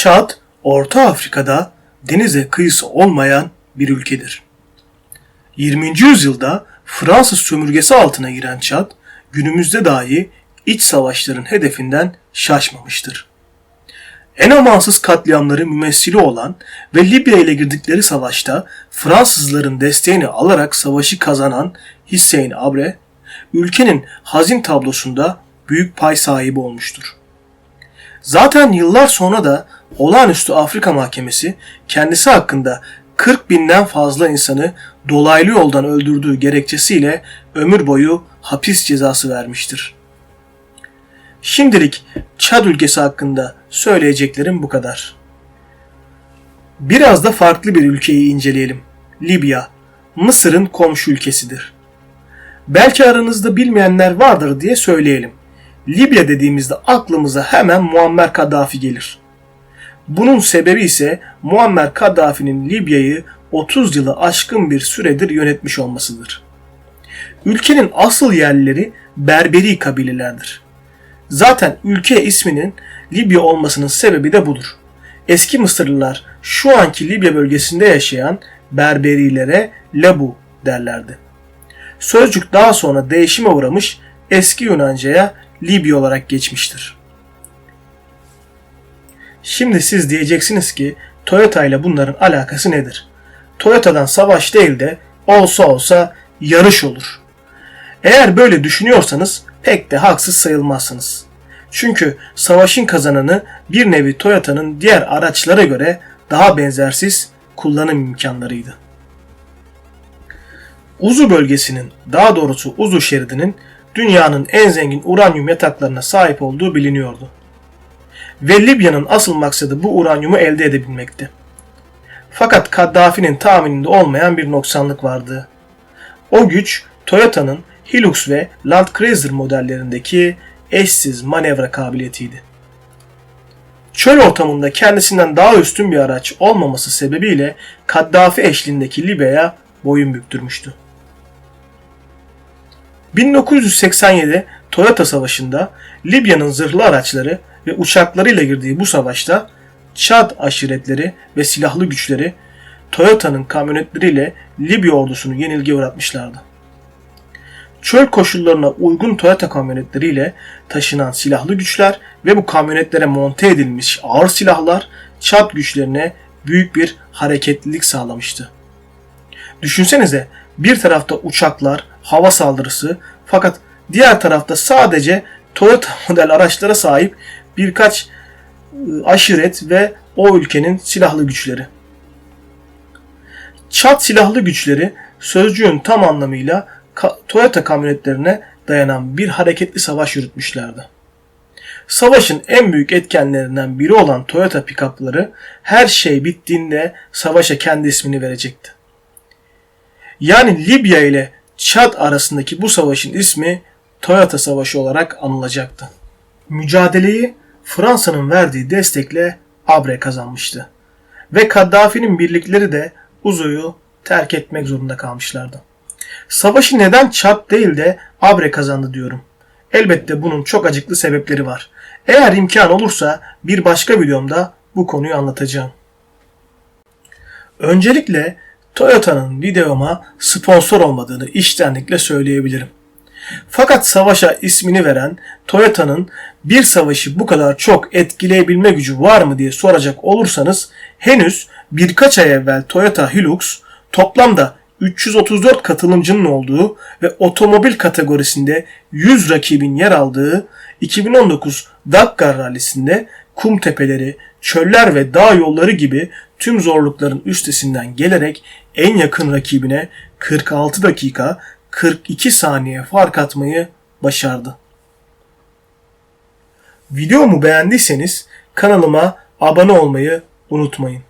Çad, Orta Afrika'da denize kıyısı olmayan bir ülkedir. 20. yüzyılda Fransız sömürgesi altına giren Çad, günümüzde dahi iç savaşların hedefinden şaşmamıştır. En amansız katliamları mümessili olan ve Libya ile girdikleri savaşta Fransızların desteğini alarak savaşı kazanan Hüseyin Abre, ülkenin hazin tablosunda büyük pay sahibi olmuştur. Zaten yıllar sonra da Olağanüstü Afrika Mahkemesi kendisi hakkında 40 binden fazla insanı dolaylı yoldan öldürdüğü gerekçesiyle ömür boyu hapis cezası vermiştir. Şimdilik Çad ülkesi hakkında söyleyeceklerim bu kadar. Biraz da farklı bir ülkeyi inceleyelim. Libya, Mısır'ın komşu ülkesidir. Belki aranızda bilmeyenler vardır diye söyleyelim. Libya dediğimizde aklımıza hemen Muammer Kaddafi gelir. Bunun sebebi ise Muammer Kaddafi'nin Libya'yı 30 yılı aşkın bir süredir yönetmiş olmasıdır. Ülkenin asıl yerlileri Berberi kabilelerdir. Zaten ülke isminin Libya olmasının sebebi de budur. Eski Mısırlılar şu anki Libya bölgesinde yaşayan Berberilere Labu derlerdi. Sözcük daha sonra değişime uğramış eski Yunanca'ya Libya olarak geçmiştir. Şimdi siz diyeceksiniz ki Toyota ile bunların alakası nedir? Toyota'dan savaş değil de olsa olsa yarış olur. Eğer böyle düşünüyorsanız pek de haksız sayılmazsınız. Çünkü savaşın kazananı bir nevi Toyota'nın diğer araçlara göre daha benzersiz kullanım imkanlarıydı. Uzu bölgesinin, daha doğrusu Uzu şeridinin dünyanın en zengin uranyum yataklarına sahip olduğu biliniyordu. Ve Libya'nın asıl maksadı bu uranyumu elde edebilmekti. Fakat Kaddafi'nin tahmininde olmayan bir noksanlık vardı. O güç Toyota'nın Hilux ve Land Cruiser modellerindeki eşsiz manevra kabiliyetiydi. Çöl ortamında kendisinden daha üstün bir araç olmaması sebebiyle Kaddafi eşliğindeki Libya'ya boyun büktürmüştü. 1987 Toyota Savaşı'nda Libya'nın zırhlı araçları ve uçaklarıyla girdiği bu savaşta Çad aşiretleri ve silahlı güçleri Toyota'nın kamyonetleriyle Libya ordusunu yenilgiye uğratmışlardı. Çöl koşullarına uygun Toyota kamyonetleriyle taşınan silahlı güçler ve bu kamyonetlere monte edilmiş ağır silahlar Çad güçlerine büyük bir hareketlilik sağlamıştı. Düşünsenize bir tarafta uçaklar, hava saldırısı fakat diğer tarafta sadece Toyota model araçlara sahip birkaç ıı, aşiret ve o ülkenin silahlı güçleri. Çat silahlı güçleri sözcüğün tam anlamıyla Toyota kamyonetlerine dayanan bir hareketli savaş yürütmüşlerdi. Savaşın en büyük etkenlerinden biri olan Toyota pikapları her şey bittiğinde savaşa kendi ismini verecekti. Yani Libya ile Çad arasındaki bu savaşın ismi Toyota Savaşı olarak anılacaktı. Mücadeleyi Fransa'nın verdiği destekle Abre kazanmıştı. Ve Kaddafi'nin birlikleri de Uzu'yu terk etmek zorunda kalmışlardı. Savaşı neden Çad değil de Abre kazandı diyorum. Elbette bunun çok acıklı sebepleri var. Eğer imkan olursa bir başka videomda bu konuyu anlatacağım. Öncelikle Toyota'nın videoma sponsor olmadığını iştenlikle söyleyebilirim. Fakat savaşa ismini veren Toyota'nın bir savaşı bu kadar çok etkileyebilme gücü var mı diye soracak olursanız henüz birkaç ay evvel Toyota Hilux toplamda 334 katılımcının olduğu ve otomobil kategorisinde 100 rakibin yer aldığı 2019 Dakar Rally'sinde kum tepeleri, çöller ve dağ yolları gibi tüm zorlukların üstesinden gelerek en yakın rakibine 46 dakika 42 saniye fark atmayı başardı. Videomu beğendiyseniz kanalıma abone olmayı unutmayın.